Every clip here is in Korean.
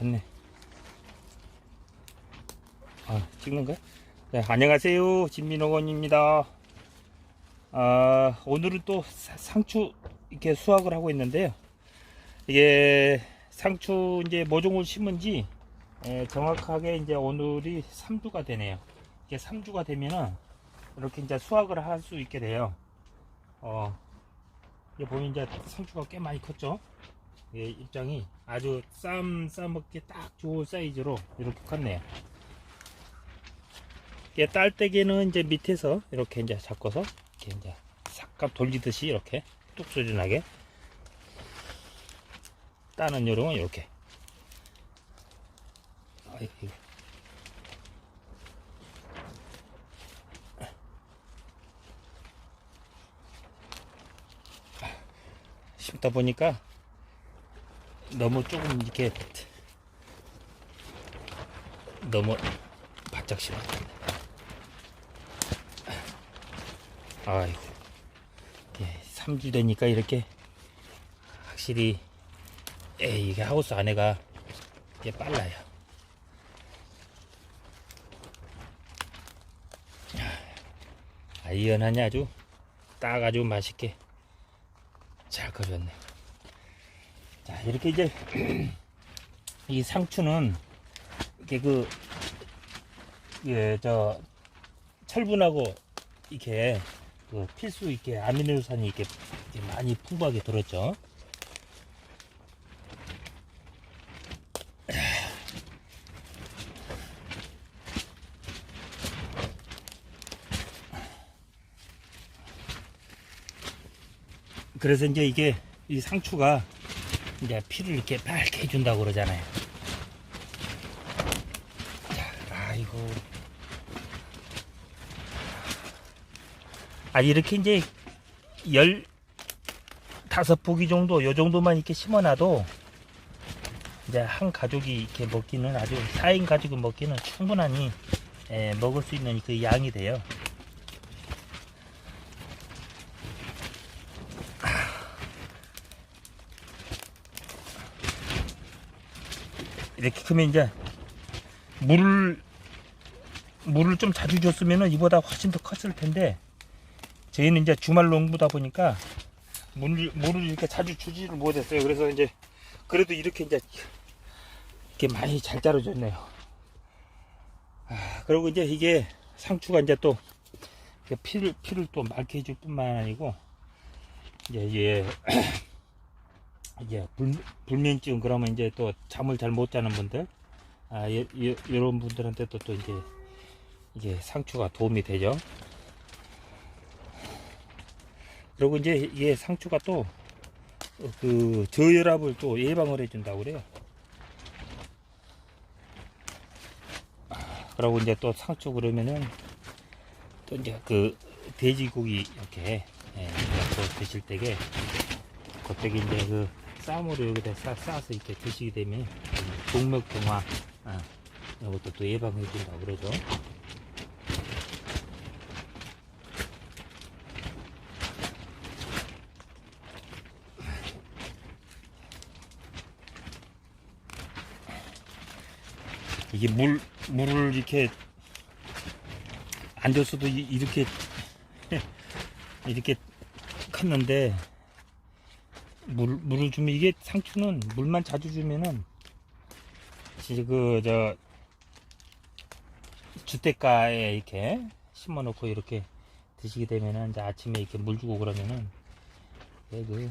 컸네. 아, 찍는 거야? 네, 안녕하세요. 진민호원입니다. 아, 오늘은 또 사- 상추 이렇게 수확을 하고 있는데요. 이게 상추 이제 모종을 심은 지 에, 정확하게 이제 오늘이 3주가 되네요. 이게 3주가 되면은 이렇게 이제 수확을 할 수 있게 돼요. 어, 이게 보면 이제 상추가 꽤 많이 컸죠. 예, 입장이 아주 쌈 싸먹기 딱 좋은 사이즈로 이렇게 컸네요. 이게 딸때기는 이제 밑에서 이렇게 이제 잡고서 이렇게 이제 삭감 돌리듯이 이렇게 뚝소진하게 따는 요령은 이렇게. 아이고. 심다 보니까 너무 조금 이렇게 너무 바짝 심었다. 아이고, 예, 3주 되니까 이렇게 확실히 에 이게 하우스 안에가 이게 빨라요. 아, 이 연하니 아주 따가지고 맛있게 잘 커졌네. 자, 이렇게 이제 이 상추는 이렇게 그, 예, 저, 철분하고 이렇게 그 필수 있게 아미노산이 이렇게, 이렇게 많이 풍부하게 들었죠. 그래서 이제 이게 이 상추가 이제 피를 이렇게 밝게 해준다고 그러잖아요. 자, 아이고. 아, 이렇게 이제 열 다섯 포기 정도, 요 정도만 이렇게 심어놔도 이제 한 가족이 이렇게 먹기는 아주 4인 가족이 먹기는 충분하니 예, 먹을 수 있는 그 양이 돼요. 이렇게 크면 이제 물을 물을 좀 자주 줬으면은 이보다 훨씬 더 컸을 텐데 저희는 이제 주말 농부다 보니까 물을 물을 이렇게 자주 주지를 못했어요. 그래서 이제 그래도 이렇게 이제 이렇게 많이 잘 자라줬네요. 아, 그리고 이제 이게 상추가 이제 또 피를 피를 또 맑게 해줄 뿐만 아니고 이제 이 게 이제 불, 불면증 그러면 이제 또 잠을 잘 못 자는 분들 아 이, 이, 이런 분들한테 또, 또 이제 이게 상추가 도움이 되죠. 그리고 이제 이게 상추가 또 그 저혈압을 또 예방을 해준다고 그래요. 그리고 이제 또 상추 그러면은 또 이제 그 돼지고기 이렇게 예, 또 드실 때게 그때 이제 그 쌈으로 여기다 싸, 싸서 이렇게 드시게 되면 동맥경화 아, 이것도 또 예방해 준다고 그러죠. 이게 물 물을 이렇게 안 줬어도 이- 이렇게 이렇게 컸는데 물, 물을 주면 이게 상추는 물만 자주 주면은 그저 주택가에 이렇게 심어 놓고 이렇게 드시게 되면은 이제 아침에 이렇게 물 주고 그러면은 그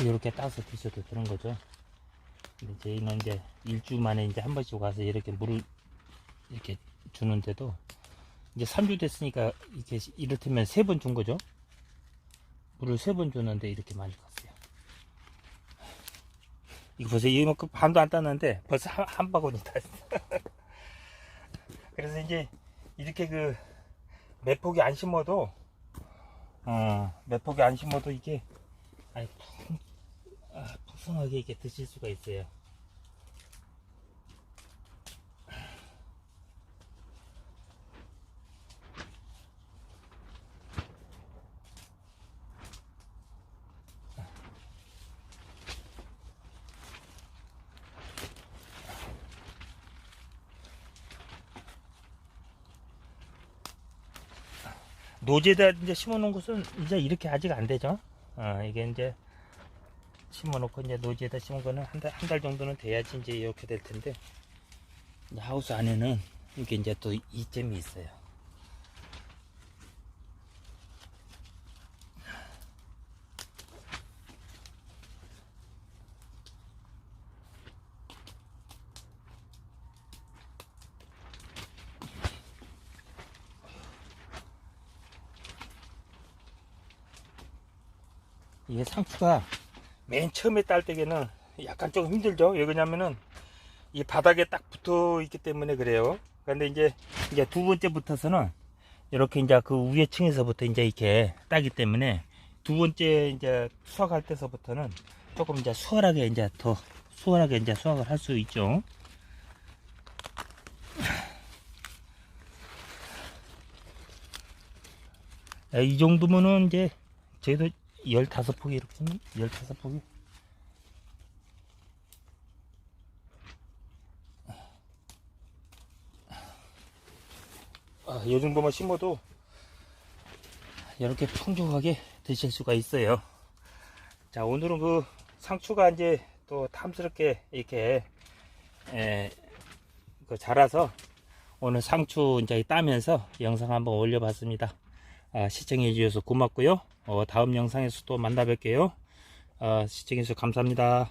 이렇게 따서 드셔도 되는 거죠. 저희는 이제 일주 만에 이제 한 번씩 와서 이렇게 물을 이렇게 주는데도 이제 3주 됐으니까 이렇게 이를테면 세 번 준 거죠. 물을 세 번 줬는데 이렇게 많이. 이거 보세요. 이만큼 반도 안 땄는데 벌써 한, 한 바구니 땄어. 그래서 이제 이렇게 그 매폭이 안 심어도 어, 매폭이 안 심어도 이게 아니 풍, 아, 풍성하게 이렇게 드실 수가 있어요. 노제다 이제 심어놓은 것은 이제 이렇게 아직 안 되죠. 어, 이게 이제 심어놓고 이제 노지에다 심은 거는 한 달 한 달 정도는 돼야지 이제 이렇게 될 텐데 하우스 안에는 이게 이제 또 이점이 있어요. 이게 상추가 맨 처음에 딸 때에는 약간 좀 힘들죠. 왜 그러냐면은 이 바닥에 딱 붙어 있기 때문에 그래요. 그런데 이제 이제 두 번째 붙어서는 이렇게 이제 그 위에 층에서부터 이제 이렇게 따기 때문에 두 번째 이제 수확할 때서부터는 조금 이제 수월하게 이제 더 수월하게 이제 수확을 할 수 있죠. 아, 이 정도면은 이제 저희도 15폭이 이렇게 있는 15폭이 아, 이 정도만 심어도 이렇게 풍족하게 드실 수가 있어요. 자, 오늘은 그 상추가 이제 또 탐스럽게 이렇게 에, 그 자라서 오늘 상추 이제 따면서 영상 한번 올려봤습니다. 아, 시청해 주셔서 고맙고요. 어, 다음 영상에서 또 만나 뵐게요. 아, 시청해 주셔서 감사합니다.